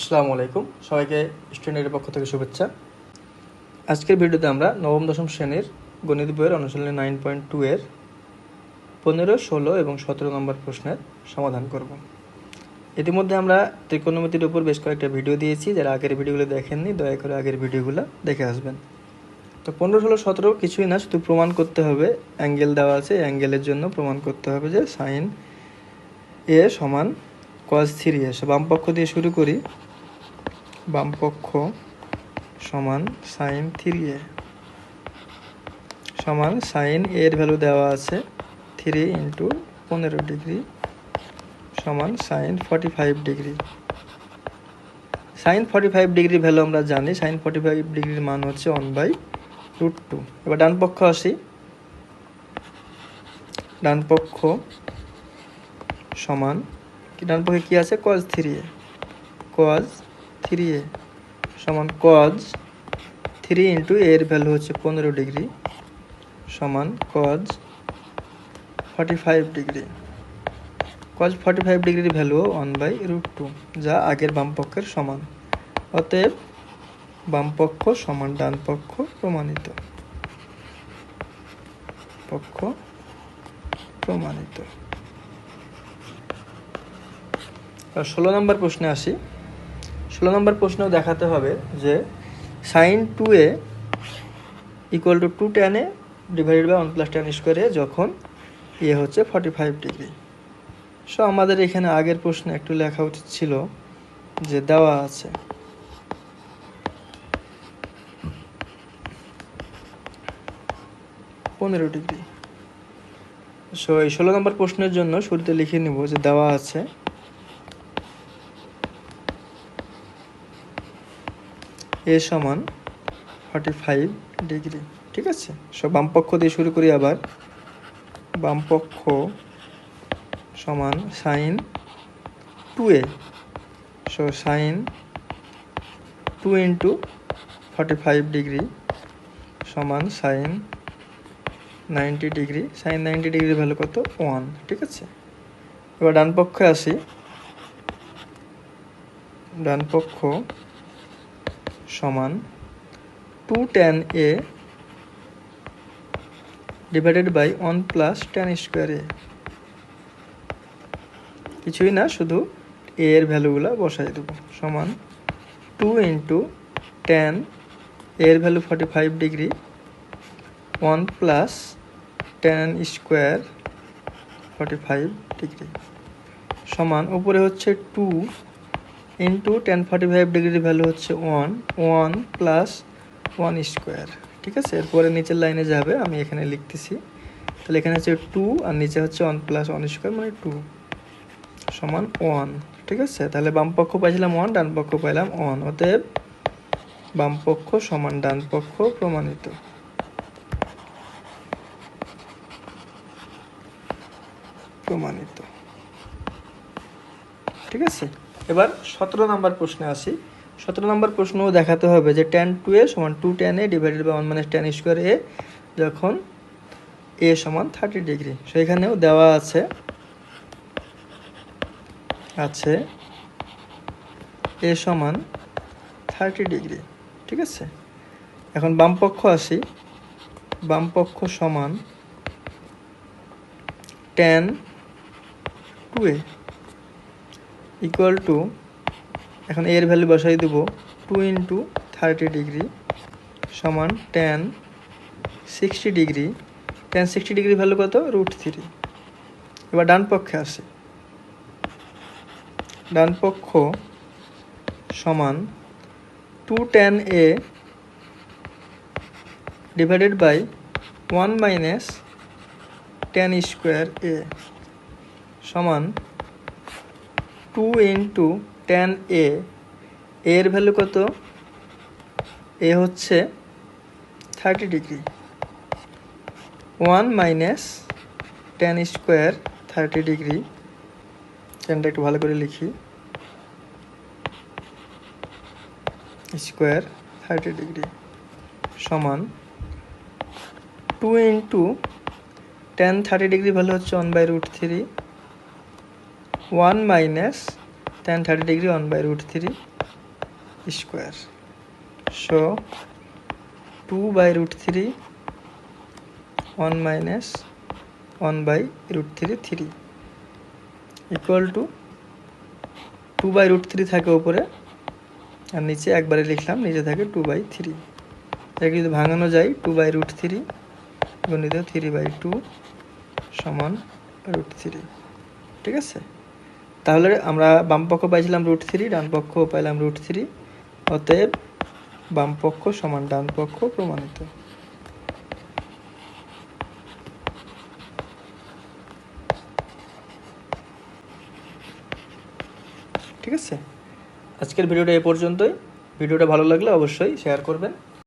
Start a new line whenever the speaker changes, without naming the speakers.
আসসালামু আলাইকুম সবাইকে স্টুডেন্টের পক্ষ থেকে শুভেচ্ছা। আজকের ভিডিওতে আমরা নবম, দশম শ্রেণির গণিত বইয়ের অনুশীলনী নাইন পয়েন্ট টু এর পনেরো, ষোলো এবং সতেরো নম্বর প্রশ্নের সমাধান করব। ইতিমধ্যে আমরা ত্রিকোণমিতির উপর বেশ কয়েকটা ভিডিও দিয়েছি, যারা আগের ভিডিওগুলো দেখেননি, দয়া করে আগের ভিডিওগুলো দেখে আসবেন। তো পনেরো, ষোলো, সতেরো কিছুই না, শুধু প্রমাণ করতে হবে, অ্যাঙ্গেল দেওয়া আছে অ্যাঙ্গেলের জন্য প্রমাণ করতে হবে যে সাইন এ সমান কজ থ্রি এ বাম পক্ষ দিয়ে শুরু করি। বাম পক্ষ সমান সাইন থ্রি এ সমান সাইন এর ভ্যালু দেওয়া আছে থ্রি ইন্টু পনেরো ডিগ্রি সমান sine forty five degree sine forty five degree value আমরা জানি সাইন ফর্টি ফাইভ ডিগ্রির মান হচ্ছে ওয়ান বাই রুট টু এবার ডান পক্ষ আসি। ডান পক্ষ সমান, ডান পক্ষে কী আছে? Cos three A cos three A সমান কজ থ্রি ইন্টু এর ভ্যালু হচ্ছে পনেরো ডিগ্রি সমান cos forty five degree cos forty five ডিগ্রির value one by root two যা আগের বাম পক্ষের সমান। অতএব বাম পক্ষ সমান ডান পক্ষ প্রমাণিত। পক্ষ প্রমাণিত। ষোলো নম্বর প্রশ্নে আসি। ষোলো নম্বর প্রশ্ন দেখাতে হবে যে sine two A equal to two tan A divided by one plus tan স্কোয়ারে যখন ইয়ে হচ্ছে ফর্টি ফাইভ ডিগ্রি সো আমাদের এখানে আগের প্রশ্নে একটু লেখা উচিত ছিল যে দেওয়া আছে। পনেরো ডিগ্রি সো এই ষোলো নম্বর প্রশ্নের জন্য শুরুতে লিখে নেব যে দেওয়া আছে এ সমান ফর্টি ফাইভ ডিগ্রি ঠিক আছে? সো বাম পক্ষ দিয়ে শুরু করি আবার। বাম পক্ষ সমান sine two A so sine two into forty five degree সমান sine ninety degree sine ninety degree value কত? ওয়ান ঠিক আছে? এবার ডান পক্ষে আসি। ডান পক্ষ সমান two tan A divided by one plus tan square A কিছুই না, শুধু এ এর ভ্যালুগুলো বসাই দেবো। সমান টু ইন্টু টেন এর value forty five degree one plus tan square forty five degree সমান, উপরে হচ্ছে two into tan forty five ডিগ্রির ভ্যালু হচ্ছে one one plus one square ঠিক আছে? এরপরে নিচের লাইনে যাবে, আমি এখানে লিখতেছি। তাহলে এখানে হচ্ছে টু আর নিচে হচ্ছে ওয়ান প্লাস ওয়ান স্কোয়ার মানে টু সমান ওয়ান ঠিক আছে? তাহলে বাম পক্ষ পাইছিলাম ওয়ান ডান পক্ষ পাইলাম ওয়ান অতএব বাম পক্ষ সমান ডান পক্ষ প্রমাণিত। প্রমাণিত। ঠিক আছে? এবার সতেরো নম্বর প্রশ্নে আসি। সতেরো নম্বর প্রশ্নও দেখাতে হবে যে টেন টু এ সমান two tan A divided by one minus tan square A যখন এ সমান থার্টি ডিগ্রি সেখানেও দেওয়া আছে আছে এ সমান থার্টি ডিগ্রি ঠিক আছে? এখন বামপক্ষ আসি। বামপক্ষ সমান tan two A equal to এখন এর ভ্যালু বসাই দেব টু ইন্টু থার্টি ডিগ্রি সমান tan sixty degree tan sixty degree value কত? রুট থ্রি এবার ডান পক্ষে আসি। ডান পক্ষ সমান two tan A divided by one minus tan square A সমান টু ইন্টু টেন এ এর ভ্যালু কত? এ হচ্ছে thirty degree one minus tan square thirty degree টেনটা একটু ভালো করে লিখি। স্কোয়ার থার্টি ডিগ্রি সমান two into tan thirty degree value হচ্ছে one by root three one minus tan thirty degree one by root three square so two by root three one minus one by root three three equal to two by root three থাকে উপরে, আর নিচে একবারে লিখলাম, নিচে থাকে two by three এটাকে যদি ভাঙানো যায় টু বাই রুট থ্রি গণিত থ্রি বাই টু সমান রুট থ্রি ঠিক আছে? তাহলে আমরা বাম পক্ষ পাইছিলাম রুট থ্রি ডান পক্ষ পাইলাম রুট থ্রি অতএব বাম পক্ষ সমান ডান পক্ষ প্রমাণিত। ঠিক আছে? আজকের ভিডিওটা এ পর্যন্তই। ভিডিওটা ভালো লাগলে অবশ্যই শেয়ার করবেন।